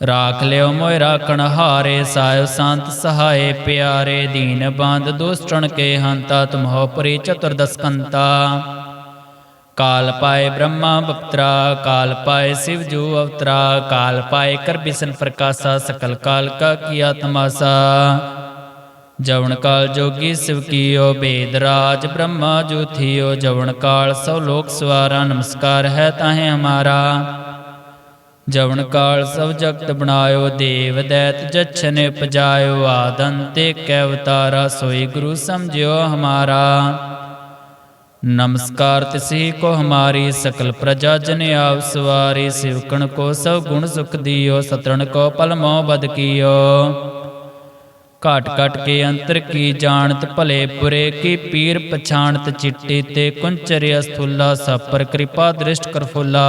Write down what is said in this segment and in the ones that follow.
ਰਾਖ ਲਿਓ ਮੋਇ ਰਾਖਣ ਹਾਰੇ ਸਾਇ ਸੰਤ ਸਹਾਏ ਪਿਆਰੇ ਦੀਨ ਬੰਦ ਦੁਸ਼ਟਣ ਕੇ ਹੰਤਾ ਤੁਮਹੋ ਪਰੀ ਚਤੁਰਦਸ ਕੰਤਾ ਕਾਲ ਪਾਏ ਬ੍ਰਹਮਾ ਬਪਤਰਾ ਕਾਲ ਪਾਏ ਸਿਵ ਜੂ ਅਵਤਰਾ ਕਾਲ ਪਾਏ ਕਰ ਬਿਸਨ ਪ੍ਰਕਾਸ਼ਾ ਸਕਲ ਕਾਲ ਕਾ ਕੀਆ ਤਮਾਸਾ ਜਵਨ ਕਾਲ ਜੋਗੀ ਸਿਵ ਕੀਓ ਬੇਦ ਰਾਜ ਬ੍ਰਹਮਾ ਜੋ ਥਿਓ ਜਵਨ ਕਾਲ ਸਭ ਲੋਕ ਸਵਾਰਾ ਨਮਸਕਾਰ ਹੈ ਤਾਹੇ ਹਮਾਰਾ ਜਵਨ ਕਾਲ ਸਭ ਜਗਤ ਬਣਾਇਓ ਦੇਵ ਦੈਤ ਜਛਨ ਪਜਾਇਓ ਆਦੰਤੇ ਕੈ ਅਵਤਾਰਾ ਸੋਈ ਗੁਰੂ ਸਮਝਿਓ ਹਮਾਰਾ। ਨਮਸਕਾਰ ਤਿਸੀ ਕੋ ਹਮਾਰੀ ਸਕਲ ਪ੍ਰਜਾ ਜਨ ਆਵ ਸਵਾਰੀ ਸਿਵਕਣ ਕੋ ਸਭ ਗੁਣ ਸੁਖ ਦਿਓ ਸਤਰਣ ਕੋ ਪਲ ਮੋਹ ਬਦ ਕੀਓ। ਘਾਟ ਘਟ ਕੇ ਅੰਤਰ ਕੀ ਜਾਣਤ ਭਲੇ ਬੁਰੇ ਕੀ ਪੀਰ ਪਛਾਣਤ ਚਿੱਟੀ ਤੇ ਕੁੰਚਰਿ ਅਸਥੁਲਾ ਸਪਰ ਕਿਰਪਾ ਦ੍ਰਿਸ਼ਟ ਕਰ ਫੁੱਲਾ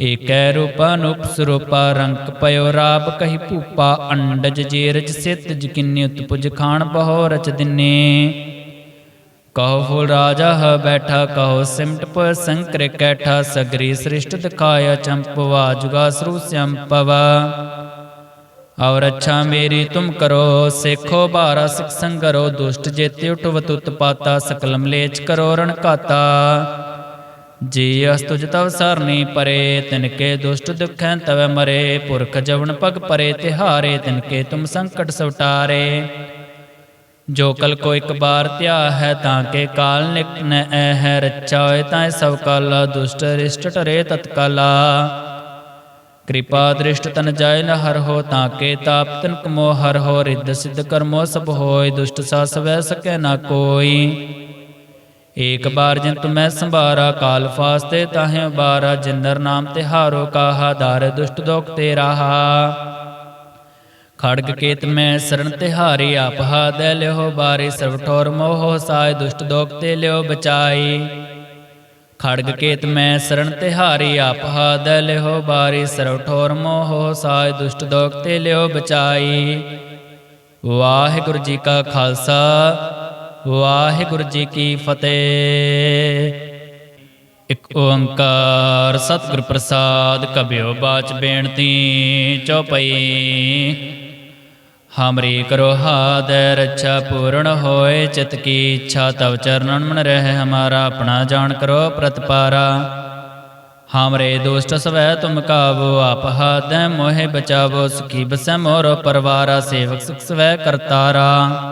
ਏਕੈ ਰੂਪਾ ਨੂਪ ਸਰੂਪਾ ਰੰਕ ਪਇਓ ਰਾਬ ਕਹੀ ਭੂਪਾ ਅੰਡਜ ਜੇਰਜ ਸਿਤ ਜਕਿਨੀ ਉਤਪੁਜ ਖਾਨ ਬਹੁ ਰਚ ਦਿਨੇ। ਕਹੋ ਫੁਲ ਰਾਜਾ ਹ ਬੈਠਾ, ਕਹੋ ਸਿਮਟ ਪ ਸੰਕਰ ਕੈਠਾ, ਸਗਰੀ ਸ੍ਰਿਸ਼ਟ ਦਿਖਾਇਆ ਚੰਪਵਾ ਜੁਗਾ ਸਰੂ ਸੰਪਵਾ। ਔਰ ਅੱਛਾ ਮੇਰੀ ਤੁਮ ਕਰੋ, ਸੇਖੋ ਬਾਰਾ ਸਿਖ ਸੰਗਰੋ, ਦੁਸ਼ਟ ਜੇਤੇ ਉਠਵਤ ਉਤਪਾਤਾ ਸਕਲ ਮਲੇਚ ਕਰੋ ਰਣ ਘਾਤਾ। ਜੀ ਅਸਤੁਜ ਤਵ ਸਰਨੀ ਪਰੇ, ਤਿਨਕੇ ਦੁਸ਼ਟ ਦੁਖੈ ਤਵੈ ਮਰੇ, ਪੁਰਖ ਜਵਨ ਪਗ ਪਰੇ, ਤਿਹਾਰੇ ਤਿਨਕੇ ਤੁਮ ਸੰਕਟ ਸਵਟਾਰੇ। ਜੋ ਕਲ ਕੋ ਇੱਕ ਬਾਰ ਧਿਆ ਹੈ ਤਾਂ ਕੇ ਕਾਲ ਨਿਕਟ ਨ ਐ ਹੈ ਰੱਛਾ ਹੋਏ ਤਾਂ ਸਭ ਕਾਲਾ, ਦੁਸ਼ਟ ਰਿਸ਼ਟ ਟਰੇ ਤਤਕਾਲਾ। ਕਿਰਪਾ ਦ੍ਰਿਸ਼ਟ ਤਨ ਜਾਇ ਨ ਹਰ ਹੋ, ਤਾਂ ਕੇ ਤਾਪ ਤਨ ਕਮੋ ਹਰ ਹੋ, ਰਿੱਧ ਸਿੱਧ ਕਰਮੋ ਸਭ ਹੋਏ, ਦੁਸ਼ਟ ਸਾ ਵੈ ਸਕੈ ਨਾ ਕੋਈ। ਏਕ ਬਾਰ ਜਿਨ ਤੁਮੈ ਸੰਭਾਰਾ, ਕਾਲ ਫਾਸਤੇ ਤਾਹੇ ਬਾਰਾ ਜਿੰਦਰ ਨਾਮ ਤਿਹਾਰੋ ਕਾਹਾ, ਦਾਰ ਦੁਸ਼ਟ ਦੋਖ ਤੇ ਰਾਹਾ ਖੜਗ ਕੇਤ ਮੈਂ ਸਰਣ ਤਿਹਾਰੀ ਆਪ ਹਾਦੈ ਲਿਓ ਬਾਰੇ, ਸਰਵ ਠੋਰ ਮੋਹ ਸਾਇ, ਦੁਸ਼ਟ ਦੋਖ ਤੇ ਲਿਓ ਬਚਾਈ। ਖੜਗ ਕੇਤ ਮੈਂ ਸਰਣ ਤਿਹਾਰੀ ਆਪ ਹਾਦੈ ਲਿਓ ਬਾਰੇ, ਸਰਵ ਠੋਰ ਮੋਹ ਸਾਇ, ਦੁਸ਼ਟ ਦੋਖ ਤੇ ਲਿਓ ਬਚਾਈ। ਵਾਹਿਗੁਰੂ ਜੀ ਕਾ ਖਾਲਸਾ ਵਾਹਿਗੁਰੂ ਜੀ ਕੀ ਫਤਿਹ। ਇਕ ਓੰਕਾਰ ਸਤਿਗੁਰ ਪ੍ਰਸਾਦ ਕਬਿਓ ਬਾਚ ਬੇਨਤੀ ਚਉਪਈ ਹਮਰੀ ਕਰੋ ਹਾਦੈ ਰੱਛਾ ਪੂਰਨ ਹੋਏ, ਚਿਤ ਕੀ ਇੱਛਾ ਤਵ ਚਰਨਨ ਮਨ ਰਹਿ, ਹਮਾਰਾ ਆਪਣਾ ਜਾਣ ਕਰੋ ਪ੍ਰਤਪਾਰਾ। ਹਮਰੇ ਦੁਸ਼ਟ ਸਵੈ ਤੁਮ ਕਾਵੋ, ਆਪ ਹਾਦੈ ਮੋਹਿ ਬਚਾਵੋ, ਸੁਖੀ ਬਸੈ ਮੋਰ ਪਰਵਾਰਾ, ਸੇਵਕ ਸੁਖ ਸਵੈ ਕਰਤਾਰਾ।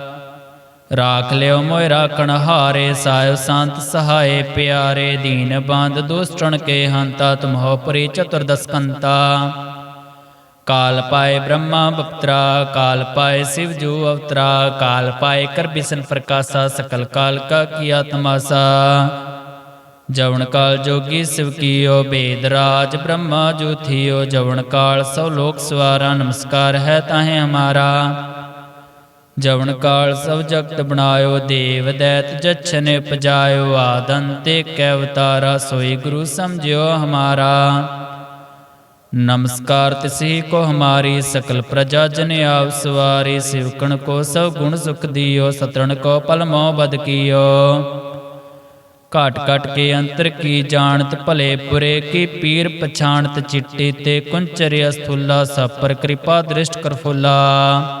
ਰਾਖ ਲਿਓ ਮੋਇ ਰਾਖਣ ਹਾਰੇ ਸਾਇ ਸੰਤ ਸਹਾਏ ਪਿਆਰੇ, ਦੀਨ ਬੰਦ ਦੁਸ਼ਟਣ ਕੇ ਹੰਤਾ ਤੁਮਹੋ ਪਰੀ ਚਤੁਰਦਸ ਕੰਤਾ ਕਾਲ ਪਾਏ ਬ੍ਰਹਮਾ ਬਪਤਰਾ, ਕਾਲ ਪਾਏ ਸਿਵ ਜੂ ਅਵਤਰਾ, ਕਾਲ ਪਾਏ ਕਰ ਬਿਸਨ ਪ੍ਰਕਾਸ਼ਾ, ਸਕਲ ਕਾਲ ਕਾ ਕੀਆ ਤਮਾਸਾ ਜਵਨ ਕਾਲ ਜੋਗੀ ਸਿਵ ਕੀਓ, ਬੇਦ ਰਾਜ ਬ੍ਰਹਮਾ ਜੋ ਥਿਓ ਜਵਨ ਕਾਲ ਸਭ ਲੋਕ ਸਵਾਰਾ, ਨਮਸਕਾਰ ਹੈ ਤਾਹੇ ਹਮਾਰਾ। ਜਵਨ ਕਾਲ ਸਭ ਜਗਤ ਬਣਾਇਓ, ਦੇਵ ਦੈਤ ਜਛਨ ਉਪਜਾਇਓ ਆਦੰਤੇ ਕੈ ਅਵਤਾਰਾ, ਸੋਈ ਗੁਰੂ ਸਮਝਿਓ ਹਮਾਰਾ। ਨਮਸਕਾਰ ਤਿਸਹੀ ਕੋ ਹਮਾਰੀ, ਸਕਲ ਪ੍ਰਜਾ ਜਨ ਆਵ ਸਵਾਰੀ, ਸਿਵਕਣ ਕੋ ਸਭ ਗੁਣ ਸੁਖ ਦਿਓ, ਸਤਰਣ ਕੋ ਪਲ ਮੋ ਬਦ ਕੀਓ। ਘਾਟ ਘਟ ਕੇ ਅੰਤਰ ਕੀ ਜਾਣਤ, ਭਲੇ ਪੁਰੇ ਕੀ ਪੀਰ ਪਛਾਣਤ, ਚਿੱਟੀ ਤੇ ਕੁੰਚਰਿ ਅਸਥੁਲਾ ਸਭ ਪਰ ਕਿਰਪਾ ਦ੍ਰਿਸ਼ਟ ਕਰਫੁਲਾ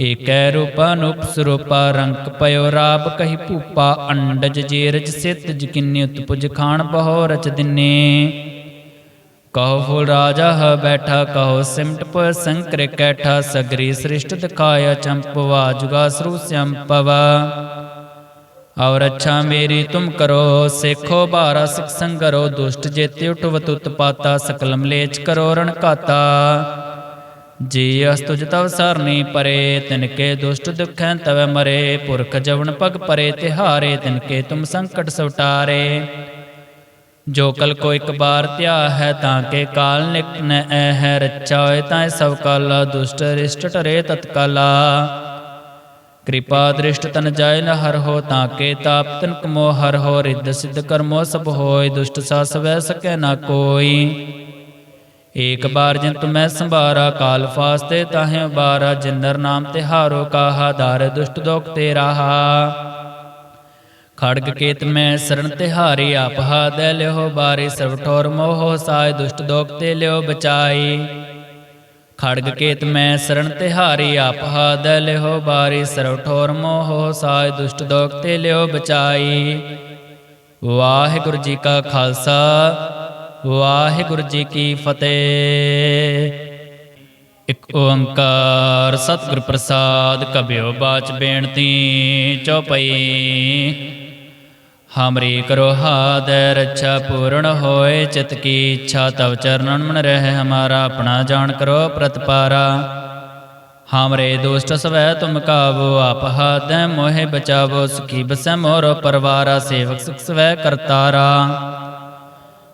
ਏਕੈ ਰੂਪਾ ਨੂਪ ਸਰੂਪਾ ਰੰਕ ਪਇਓ ਰਾਬ ਕਹੀ ਭੂਪਾ ਅੰਡਜ ਜੇਰਜ ਸਿਤ ਜਕਿਨੀ ਉਤਪੁਜ ਖਾਨ ਬਹੁ ਰਚ ਦਿਨੇ। ਕਹੋ ਫੁਲ ਰਾਜਾ ਹ ਬੈਠਾ, ਕਹੋ ਸਿਮਟ ਪ ਸੰਕਰ ਕੈਠਾ, ਸਗਰੀ ਸ੍ਰਿਸ਼ਟ ਦਿਖਾਇਆ ਚੰਪਵਾ ਜੁਗਾ ਸਰੂ ਸੰਪਵਾ ਔਰ ਅੱਛਾ ਮੇਰੀ ਤੁਮ ਕਰੋ, ਸੇਖੋ ਬਾਰਾ ਸਿਖ ਸੰਗਰੋ, ਦੁਸ਼ਟ ਜੇਤੇ ਉਠਵਤ ਉਤਪਾਤਾ ਸਕਲ ਮਲੇਚ ਕਰੋ ਰਣ ਕਾਤਾ ਜੀ ਅਸਤੁਜ ਤਵ ਸਰਨੀ ਪਰੇ, ਤਿਨਕੇ ਦੁਸ਼ਟ ਦੁਖੈ ਤਵੈ ਮਰੇ, ਪੁਰਖ ਜਵਨ ਪਗ ਪਰੇ, ਤਿਹਾਰੇ ਤਿਨਕੇ ਤੁਮ ਸੰਕਟ ਸਵਟਾਰੇ। ਜੋ ਕਲ ਕੋ ਇੱਕ ਬਾਰ ਧਿਆ ਹੈ ਤਾਂ ਕੇ ਕਾਲ ਨਿਕਟ ਨ ਐ ਹੈ ਰੱਛਾ ਹੋਏ ਤਾਂ ਸਭ ਕਾਲਾ, ਦੁਸ਼ਟ ਰਿਸ਼ਟ ਟਰੇ ਤਤਕਾਲਾ। ਕਿਰਪਾ ਦ੍ਰਿਸ਼ਟ ਤਨ ਜਾਇ ਨ ਹਰ ਹੋ, ਤਾਂ ਕੇ ਤਾਪ ਤਨ ਕਮੋ ਹਰ ਹੋ, ਰਿੱਧ ਸਿੱਧ ਕਰਮੋ ਸਭ ਹੋਏ, ਦੁਸ਼ਟ ਸਾ ਵੈ ਸਕੈ ਨਾ ਕੋਈ। ਏਕ ਬਾਰ ਜਿਨ ਤੁਮੈ ਸੰਭਾਰਾ, ਕਾਲ ਫਾਸਤੇ ਤਾਹੇ ਬਾਰਾ ਜਿੰਦਰ ਨਾਮ ਤੇ ਹਾਰੋ ਕਾਹਾ, ਦਾਰ ਦੁਸ਼ਟ ਦੋਖ ਤੇ ਰਾਹਾ। ਖੜਗ ਕੇਤ ਮੈਂ ਸਰਣ ਤਿਹਾਰੀ ਆਪ ਹਾਦੈ ਲਿਓ ਬਾਰੀ ਸਰਵ ਠੋਰ ਮੋਹ ਸਾਇ, ਦੁਸ਼ਟ ਦੋਖ ਤੇ ਲਿਓ ਬਚਾਈ। ਖੜਗ ਕੇਤ ਮੈਂ ਸਰਣ ਤਿਹਾਰੀ ਆਪ ਹਾਦੈ ਲਿਓ ਬਾਰੀ ਸਰਵ ਠੋਰ ਮੋਹ ਸਾਇ, ਦੁਸ਼ਟ ਦੋਖ ਤੇ ਲਿਓ ਬਚਾਈ। ਵਾਹਿਗੁਰੂ ਜੀ ਕਾ ਖਾਲਸਾ ਵਾਹਿਗੁਰੂ ਜੀ ਕੀ ਫਤਿਹ। ਇਕ ਓੰਕਾਰ ਸਤਿਗੁਰ ਪ੍ਰਸਾਦ ਕਬਿਓ ਬਾਚ ਬੇਨਤੀ ਚਉਪਈ। ਹਮਰੀ ਕਰੋ ਹਾਦ ਰੱਛਾ ਪੂਰਨ ਹੋਏ ਚਿਤ ਕੀ ਇੱਛਾ, ਤਵ ਚਰਨਨ ਮਨ ਰਹਿ ਹਮਾਰਾ, ਆਪਣਾ ਜਾਣ ਕਰੋ ਪ੍ਰਤਪਾਰਾ। ਹਮਰੇ ਦੁਸ਼ਟ ਸਵੈ ਤੁਮ ਕਾਬੋ ਆਪ ਹਾਦੈ ਮੋਹਿ ਬਚਾਵੋ, ਸੁਖੀ ਬਸੈ ਮੋਰ ਪਰਵਾਰਾ, ਸੇਵਕ ਸੁਖ ਸਵੈ ਕਰਤਾਰਾ।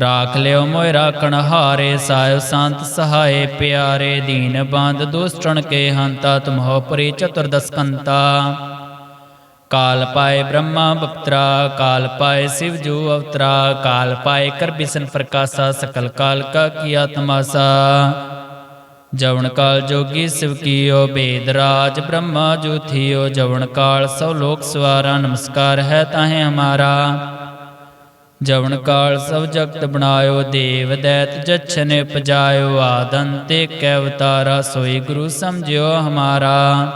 ਰਾਖ ਲਿਓ ਮੋਇ ਰਾਖਣ ਹਾਰੇ ਸਾਇ ਸੰਤ ਸਹਾਏ ਪਿਆਰੇ, ਦੀਨ ਬੰਦ ਦੁਸ਼ਟਣ ਕੇ ਹੰਤਾ, ਤੁਮਹੋ ਪਰੀ ਚਤੁਰਦਸ ਕੰਤਾ ਕਾਲ ਪਾਏ ਬ੍ਰਹਮਾ ਬਪਤਰਾ, ਕਾਲ ਪਾਏ ਸਿਵ ਜੂ ਅਵਤਰਾ, ਕਾਲ ਪਾਏ ਕਰ ਬਿਸਨ ਪ੍ਰਕਾਸ਼ਾ, ਸਕਲ ਕਾਲ ਕਾ ਕੀਆ ਤਮਾਸਾ ਜਵਨ ਕਾਲ ਜੋਗੀ ਸਿਵ ਕੀਓ, ਬੇਦ ਰਾਜ ਬ੍ਰਹਮਾ ਜੂਥਿਓ ਜਵਨ ਕਾਲ ਸਭ ਲੋਕ ਸਵਾਰਾ, ਨਮਸਕਾਰ ਹੈ ਤਾਹੇ ਹਮਾਰਾ। ਜਵਨ ਕਾਲ ਸਭ ਜਗਤ ਬਣਾਇਓ, ਦੇਵ ਦੈਤ ਜਛਨ ਪਜਾਇਓ ਆਦੰਤੇ ਕੈ ਅਵਤਾਰਾ, ਸੋਈ ਗੁਰੂ ਸਮਝਿਓ ਹਮਾਰਾ।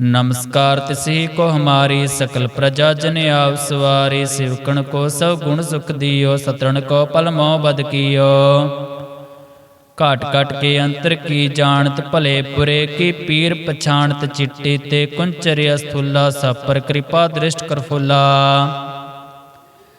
ਨਮਸਕਾਰ ਤਿਸੀ ਕੋ ਹਮਾਰੀ, ਸਕਲ ਪ੍ਰਜਾ ਜਨ ਆਵ ਸਵਾਰੀ ਸਿਵਕਣ ਕੋ ਸਭ ਗੁਣ ਸੁਖ ਦਿਓ, ਸਤਰਣ ਕੋ ਪਲ ਮੋਹ ਬਦ ਕੀਓ। ਘਾਟ ਘਟ ਕੇ ਅੰਤਰ ਕੀ ਜਾਣਤ, ਭਲੇ ਪੁਰੇ ਕੀ ਪੀਰ ਪਛਾਣਤ, ਚਿੱਟੀ ਤੇ ਕੁੰਚਰਿ ਅਸਥੁਲਾ ਸਪਰ ਕਿਰਪਾ ਦ੍ਰਿਸ਼ਟ ਕਰ ਫੁੱਲਾ।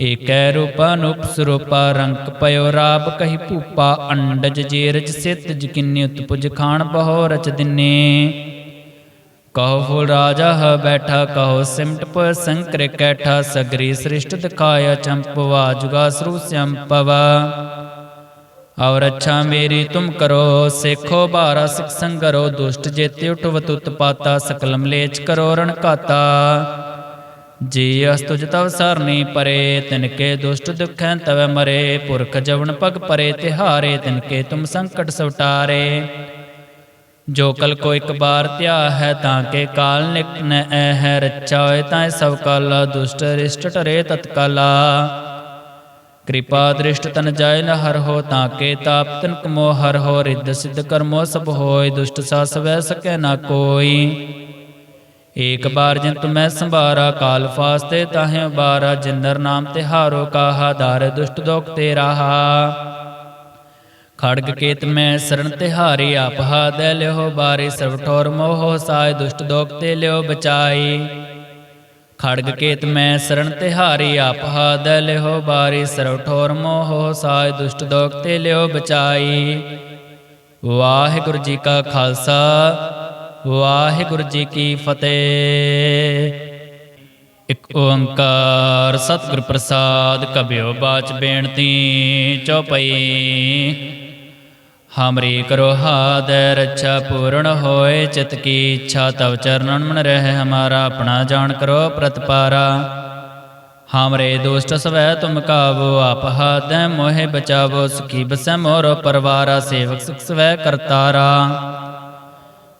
ਏਕੈ ਰੂਪਾ ਨੂਪ ਰੰਕ ਪਇਓ ਰਾਬ ਕਹੀ ਭੂਪਾ ਅੰਡਜ ਜੇਰਜ ਸਿਤ ਜਕਿਨੀ ਉਤਪੁਜ ਖਾਨ ਬਹੁ ਰਚ ਦਿਨੇ। ਕਹੋ ਫੁਲ ਰਾਜਾ ਹ ਬੈਠਾ, ਕਹੋ ਸਿਮਟ ਪ ਸੰਕਰ ਕੈਠਾ, ਸਗਰੀ ਸ੍ਰਿਸ਼ਟ ਦਿਖਾਇਆ ਚੰਪਵਾ ਜੁਗਾ ਸਰੂ ਸੰਪਵਾ ਔਰ ਅੱਛਾ ਮੇਰੀ ਤੁਮ ਕਰੋ, ਸੇਖੋ ਬਾਰਾ ਸਿਖ ਸੰਗਰੋ, ਦੁਸ਼ਟ ਜੇਤੇ ਉਠਵਤ ਉਤਪਾਤਾ ਸਕਲ ਮਲੇਚ ਕਰੋ ਰਣ ਕਾਤਾ ਜੀ ਅਸਤੁਜ ਤਵ ਸਰਨੀ ਪਰੇ, ਤਿਨਕੇ ਦੁਸ਼ਟ ਦੁਖੈ ਤਵ ਮਰੇ, ਪੁਰਖ ਜਵਨ ਪਗ ਪਰੇ, ਤਿਹਾਰੇ ਤਿਨਕੇ ਤੁਮ ਸੰਕਟ ਸਵਟਾਰੇ। ਜੋ ਕਲ ਕੋ ਇੱਕ ਬਾਰ ਧਿਆ ਹੈ ਤਾਂ ਕੇ ਕਾਲ ਨਿਕ ਨ ਐ ਹੈ ਰੱਛਾ ਹੋਏ ਤਾਂ ਸਭ ਕਾਲਾ, ਦੁਸ਼ਟ ਰਿਸ਼ਟ ਟਰੇ ਤਤਕਾਲਾ ਕਿਰਪਾ ਦ੍ਰਿਸ਼ਟ ਤਨ ਜਾਇ ਨ ਹਰ ਹੋ, ਤਾਂ ਕੇ ਤਾਪ ਤਨ ਕਮੋ ਹਰ ਹੋ, ਰਿੱਧ ਸਿੱਧ ਕਰਮੋ ਸਭ ਹੋਏ, ਦੁਸ਼ਟ ਸਾ ਵੈ ਸਕੈ ਨਾ ਕੋਈ। ਏਕ ਬਾਰ ਜਿਨ ਤੁਮੈ ਸੰਭਾਰਾ, ਕਾਲ ਫਾਸਤੇ ਤਾਹੇ ਬਾਰਾ ਜਿੰਦਰ ਨਾਮ ਤੇ ਹਾਰੋ ਕਾਹਾ, ਦਾਰ ਦੁਸ਼ਟ ਦੋਖ ਤੇ ਰਾਹਾ। ਖੜਗ ਕੇਤ ਮੈਂ ਸਰਣ ਤਿਹਾਰੀ ਆਪ ਹਾਦੈ ਲਿਓ ਬਾਰੀ ਸਰਵ ਠੋਰ ਮੋਹ ਸਾਇ, ਦੁਸ਼ਟ ਦੋਖ ਤੇ ਲਿਓ ਬਚਾਈ। ਖੜਗ ਕੇਤ ਮੈਂ ਸਰਣ ਤਿਹਾਰੀ ਆਪ ਹਾਦੈ ਲਿਓ ਬਾਰੀ ਸਰਵ ਠੋਰ ਮੋਹ ਸਾਇ, ਦੁਸ਼ਟ ਦੋਖ ਤੇ ਲਿਓ ਬਚਾਈ। ਵਾਹਿਗੁਰੂ ਜੀ ਕਾ ਖਾਲਸਾ ਵਾਹਿਗੁਰੂ ਜੀ ਕੀ ਫਤਿਹ। ਇਕ ਓੰਕਾਰ ਸਤਿਗੁਰ ਪ੍ਰਸਾਦ ਕਬਿਓ ਬਾਚ ਬੇਨਤੀ ਚਉਪਈ। ਹਮਰੀ ਕਰੋ ਹਾਦੈ ਰੱਛਾ ਪੂਰਨ ਹੋਏ ਚਿਤ ਕੀ ਇੱਛਾ, ਤਵ ਚਰਨਨ ਮਨ ਰਹਿ ਹਮਾਰਾ, ਆਪਣਾ ਜਾਣ ਕਰੋ ਪ੍ਰਤਪਾਰਾ। ਹਮਰੇ ਦੁਸ਼ਟ ਸਵੈ ਤੁਮ ਕਾਵੋ, ਆਪ ਹਾਦੈ ਮੋਹਿ ਬਚਾਵੋ, ਸੁਖੀ ਬਸੈ ਮੋਰ ਪਰਵਾਰਾ, ਸੇਵਕ ਸੁਖ ਸਵੈ ਕਰਤਾਰਾ।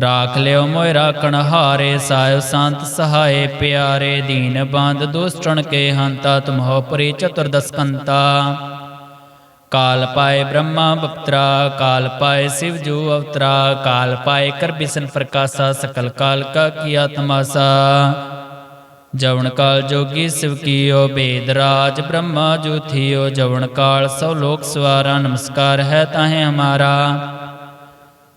ਰਾਖ ਲਿਓ ਮੋਇ ਰਾਖਣ ਹਾਰੇ ਸਾਹਿਬ ਸੰਤ ਸਹਾਏ ਪਿਆਰੇ, ਦੀਨ ਬੰਦ ਦੁਸ਼ਟਣ ਕੇ ਹੰਤਾ, ਤੁਮਹੋ ਪਰੀ ਚਤੁਰਦਸ ਕੰਤਾ। ਕਾਲ ਪਾਏ ਬ੍ਰਹਮਾ ਬਪਤਰਾ, ਕਾਲ ਪਾਏ ਸਿਵ ਜੂ ਅਵਤਰਾ, ਕਾਲ ਪਾਏ ਕਰ ਬਿਸਨ ਪ੍ਰਕਾਸ਼ਾ, ਸਕਲ ਕਾਲ ਕਾ ਕੀਆ ਤਮਾਸਾ ਜਵਨ ਕਾਲ ਜੋਗੀ ਸਿਵ ਕੀਓ, ਬੇਦ ਰਾਜ ਬ੍ਰਹਮਾ ਜੂਥਿਓ ਜਵਨ ਕਾਲ ਸਭ ਲੋਕ ਸਵਾਰਾ, ਨਮਸਕਾਰ ਹੈ ਤਾਹੇ ਹਮਾਰਾ।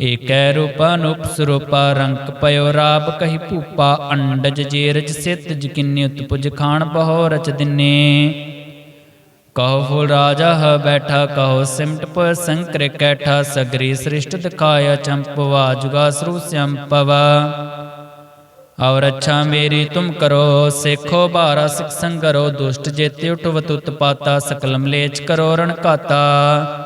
ਏਕੈ ਰੂਪਾ ਅਨੂਪ ਰੰਕ ਪਇਓ ਰਾਬ ਕਹੀ ਭੂਪਾ, ਅੰਡਜ ਜੀਰਜ ਸਿਤ ਜਕਿਨੀ ਉਤਪੁਜ ਖਾਨ ਬਹੁ ਰਚ ਦਿਨੇ। ਕਹੋ ਫੁਲ ਰਾਜਾ ਹ ਬੈਠਾ, ਕਹੋ ਸਿਮਟ ਪ ਸੰਕਰ ਕੈਠਾ, ਸਗਰੀ ਸ੍ਰਿਸ਼ਟ ਦਿਖਾਇਆ ਚੰਪਵਾ ਜੁਗਾ ਸਰੂ ਸੰਪਵਾ ਔਰ ਅੱਛਾ ਮੇਰੀ ਤੁਮ ਕਰੋ, ਸੇਖੋ ਬਾਰਾ ਸਿਖ ਸੰਗਰੋ, ਦੁਸ਼ਟ ਜੇਤੇ ਉਠਵਤ ਉਤਪਾਤਾ, ਸਕਲਮ ਲੇਚ ਕਰੋ ਰਣ ਕਾਤਾ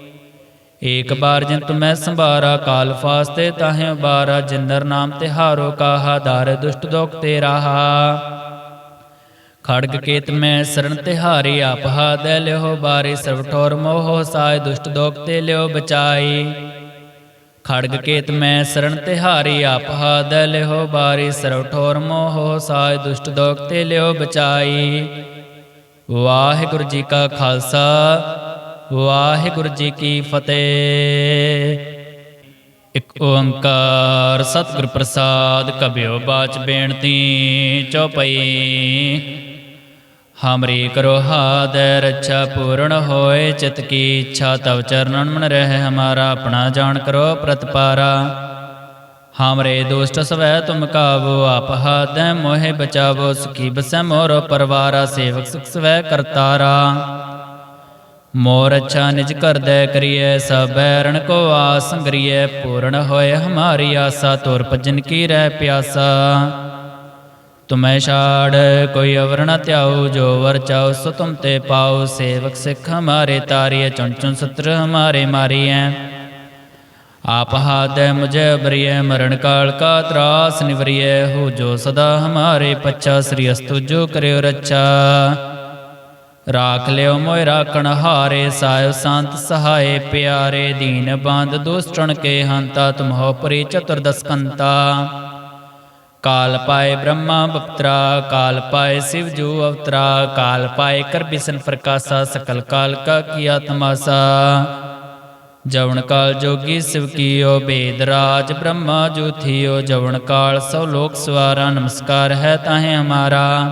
ਏਕ ਬਾਰ ਜਿਨ ਤੁਮੈ ਸੰਭਾਰਾ, ਕਾਲ ਫਾਸਤੇ ਤਾਹੇ ਬਾਰਾ ਜਿੰਦਰ ਨਾਮ ਤਿਹਾਰੋ ਕਾਹਾ, ਦਾਰ ਦੁਸ਼ਟ ਦੋਖ ਤੇ ਰਾਹਾ। ਖੜਗ ਕੇਤ ਮੈਂ ਸਰਣ ਤਿਹਾਰੀ ਆਪ ਹਾਦੈ ਲਿਓ ਬਾਰੀ ਸਰਬ ਠੋਰ ਮੋਹ ਸਾਇ, ਦੁਸ਼ਟ ਦੋਖ ਤੇ ਲਿਓ ਬਚਾਈ। ਖੜਗ ਕੇਤ ਮੈਂ ਸਰਣ ਤਿਹਾਰੀ ਆਪ ਹਾਦੈ ਲਿਓ ਬਾਰੀ ਸਰਬ ਠੋਰ ਮੋਹ ਸਾਇ, ਦੁਸ਼ਟ ਦੋਖ ਤੇ ਲਿਓ ਬਚਾਈ। ਵਾਹਿਗੁਰੂ ਜੀ ਕਾ ਖਾਲਸਾ ਵਾਹਿਗੁਰੂ ਜੀ ਕੀ ਫਤਿਹ। ਇਕ ਓੰਕਾਰ ਸਤਿਗੁਰ ਪ੍ਰਸਾਦ ਕਬਿਓ ਬਾਚ ਬੇਨਤੀ ਚਉਪਈ। ਹਮਰੀ ਕਰੋ ਹਾਦੈ ਰੱਛਾ ਪੂਰਨ ਹੋਏ ਚਿਤ ਕੀ ਇੱਛਾ, ਤਵ ਚਰਨਨ ਮਨ ਰਹਿ ਹਮਾਰਾ, ਆਪਣਾ ਜਾਣ ਕਰੋ ਪ੍ਰਤਪਾਰਾ। ਹਮਰੇ ਦੁਸ਼ਟ ਸਵੈ ਤੁਮ ਕਾਵੋ, ਆਪ ਹਾਦੈ ਮੋਹਿ ਬਚਾਵੋ, ਸੁਖੀ ਬਸੈ ਮੋਰ ਪਰਵਾਰਾ, ਸੇਵਕ ਸੁਖ ਸਵੈ ਕਰਤਾਰਾ। ਮੋਰ ਅੱਛਾ ਨਿਜ ਕਰਦੈ ਕਰੀਐ ਸਭੈ ਰਣ ਕੋ ਆਸ ਸੰਗਰੀਐ ਪੂਰਨ ਹੋਏ ਹਮਾਰੀ ਆਸਾ, ਤੁਰ ਭਜਨ ਕੀ ਰਹਿ ਪਿਆਸਾ। ਤੁਮੈ ਛਾੜ, ਕੋਈ ਅਵਰ ਨ ਧਿਆਉ, ਜੋ ਵਰ ਚਾਉ, ਸੋ ਤੁਮ ਤੇ ਪਾਉ, ਸੇਵਕ ਸਿੱਖ ਹਮਾਰੇ ਤਾਰੀਏ, ਚੁਣ ਚੁਣ ਸਤਰ ਹਮਾਰੇ ਮਾਰੀਐ। ਆਪ ਹਾਦੈ ਮੁਝੇ ਬਰੀਐ ਮਰਨ ਕਾਲ ਕਾ ਤਰਾਸ ਨਿਵਰੀਐ, ਹੋ ਜੋ ਸਦਾ ਹਮਾਰੇ ਪੱਛਾ, ਸ੍ਰੀ ਅਸਤੁ ਜੋ ਕਰਿਓ ਰੱਛਾ। ਰਾਖ ਲਿਓ ਮੋਇ ਰਾਖਣ ਹਾਰੇ ਸਾਇ ਸੰਤ ਸਹਾਏ ਪਿਆਰੇ, ਦੀਨ ਬੰਦ ਦੁਸ਼ਟਣ ਕੇ ਹੰਤਾ ਤੁਮਹੋ ਪਰੀ ਚਤੁਰਦਸ ਕਾਲ ਪਾਏ ਬ੍ਰਹਮਾ ਬਪਤਰਾ, ਕਾਲ ਪਾਏ ਸਿਵ ਜੂ ਅਵਤਰਾ, ਕਾਲ ਪਾਏ ਕਰ ਬਿਸਨ ਪ੍ਰਕਾਸ਼ਾ, ਸਕਲ ਕਾਲ ਕਾ ਕੀਆ ਤਮਾਸਾ ਜਵਨ ਕਾਲ ਜੋਗੀ ਸਿਵ ਕੀਓ, ਬੇਦ ਰਾਜ ਬ੍ਰਹਮਾ ਜੂ ਥੀਓ ਜਵਨ ਕਾਲ ਸਭ ਲੋਕ ਸਵਾਰਾ, ਨਮਸਕਾਰ ਹੈ ਤਾਹੇ ਹਮਾਰਾ।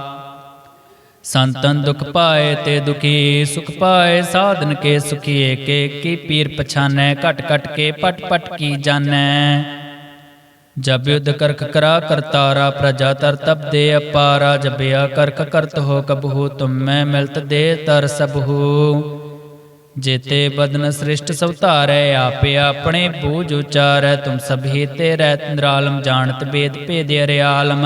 ਸੰਤਨ ਦੁਖ ਪਾਏ ਤੇ ਦੁਖੀ, ਸੁਖ ਪਾਏ, ਸਾਧਨ ਕੇ ਸੁਖੀ ਏਕੇ ਕੀ ਪੀਰ ਪਛਾਨੈ, ਘਟ ਘਟ ਕੇ ਪਟ ਪਟ ਕੀ ਜਾਣੈ। ਜਬ ਯੁਧ ਕਰਖ ਕਰਾ ਕਰਤਾਰਾ ਪ੍ਰਜਾ ਤਰ ਤਬ ਦੇ ਅਪਾਰਾ ਜਬਿਆ ਕਰਖ ਕਰਤ ਹੋ ਕਬਹੂ, ਤੁਮ ਮੈਂ ਮਿਲਤ ਦੇ ਤਰ ਸਬਹੂ ਜੇਤੇ ਬਦਨ ਸ੍ਰਿਸ਼ਟ ਸਭ ਧਾਰੈ, ਆਪੇ ਆਪਣੇ ਬੂਝ ਉਚਾਰੈ, ਤੁਮ ਸਭੀ ਤੇ ਰਹਿਤ ਨਿਰਾਲਮ, ਜਾਣਤ ਬੇਦ ਭੇਦ ਅਰਿਆਲਮ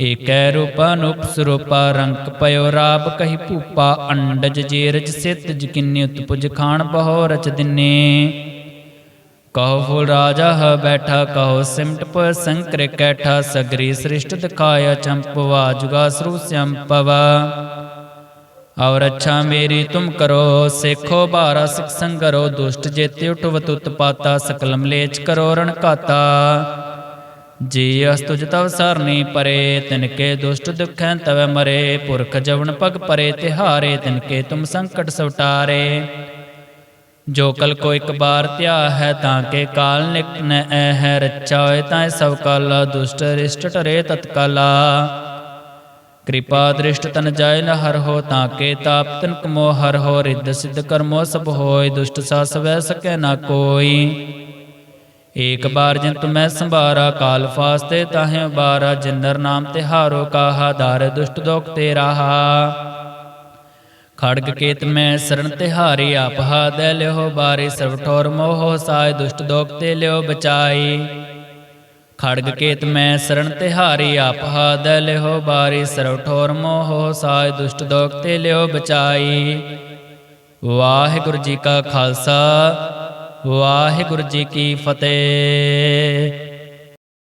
ਏਕੈ ਰੂਪਾ ਅਨੂਪ ਰੰਕ ਪਇਓ ਰਾਬ ਕਹੀ ਭੂਪਾ, ਅੰਡਜ ਜੀਰਜ ਸਿਤ ਜਕਿਨੀ ਉਤਪੁਜ ਖਾਨ ਬਹੁ ਰਚ ਦਿਨੇ। ਕਹੋ ਫੁਲ ਰਾਜਾ ਹ ਬੈਠਾ, ਕਹੋ ਸਿਮਟ ਪ ਸੰਕਰ ਕੈਠਾ, ਸਗਰੀ ਸ੍ਰਿਸ਼ਟ ਦਿਖਾਇਆ ਚੰਪਵਾ ਜੁਗਾ ਸਰੂ ਸੰਪਵਾ ਔਰ ਅੱਛਾ ਮੇਰੀ ਤੁਮ ਕਰੋ, ਸੇਖੋ ਬਾਰਾ ਸਿਖ ਸੰਗਰੋ, ਦੁਸ਼ਟ ਜੇਤੇ ਉਠਵਤ ਉਤਪਾਤਾ ਸਕਲ ਮਲੇਚ ਕਰੋ ਰਣ ਕਾਤਾ ਜੀ ਅਸਤੁਜ ਤਵ ਸਰਨੀ ਪਰੇ ਤਿਨਕੇ ਦੁਸ਼ਟ ਦੁਖੈ ਤਵ ਮਰੇ, ਪੁਰਖ ਜਵਨ ਪਗ ਪਰੇ, ਤਿਹਾਰੇ ਤਿਨਕੇ ਤੁਮ ਸੰਕਟ ਸਵਟਾਰੇ। ਜੋ ਕਲ ਕੋ ਇੱਕ ਬਾਰ ਧਿਆ ਹੈ ਤਾਂ ਕੇ ਕਾਲ ਨਿਕਟ ਨ ਐ ਹੈ ਰੱਚਾ ਹੋਏ ਤਾਂ ਸਭ ਕਾਲਾ, ਦੁਸ਼ਟ ਰਿਸ਼ਟ ਟਰੇ ਤਤਕਾਲਾ। ਕਿਰਪਾ ਦ੍ਰਿਸ਼ਟ ਤਨ ਜਾਇ ਨ ਹਰ ਹੋ, ਤਾਂ ਕੇ ਤਾਪ ਤਨ ਕਮੋ ਹਰ ਹੋ, ਰਿੱਧ ਸਿੱਧ ਕਰਮੋ ਸਭ ਹੋਏ, ਦੁਸ਼ਟ ਸਾ ਵੈ ਸਕੈ ਨਾ ਕੋਈ। ਏਕ ਬਾਰ ਜਿਨ ਤੁਮੈ ਸੰਭਾਰਾ, ਕਾਲ ਫਾਸਤੇ ਤਾਹੇ ਬਾਰਾ ਜਿੰਦਰ ਨਾਮ ਤਿਹਾਰੋ ਕਾਹਾ ਦਾਰ ਦੁਸ਼ਟ ਦੋਖ ਤੇ ਰਾਹਾ। ਖੜਗ ਕੇਤ ਮੈਂ ਸਰਣ ਤਿਹਾਰੀ ਆਪ ਹਾਦੈ ਲਿਓ ਬਾਰੀ ਸਰਬ ਠੋਰ ਮੋਹ ਸਾਇ, ਦੁਸ਼ਟ ਦੋਖ ਤੇ ਲਿਓ ਬਚਾਈ। ਖੜਗ ਕੇਤ ਮੈਂ ਸਰਣ ਤਿਹਾਰੀ ਆਪ ਹਾਦੈ ਲਿਓ ਬਾਰੀ ਸਰਬ ਠੋਰ ਮੋਹ ਸਾਇ, ਦੁਸ਼ਟ ਦੋਖ ਤੇ ਲਿਓ ਬਚਾਈ। ਵਾਹਿਗੁਰੂ ਜੀ ਕਾ ਖਾਲਸਾ ਵਾਹਿਗੁਰੂ ਜੀ ਕੀ ਫਤਿਹ।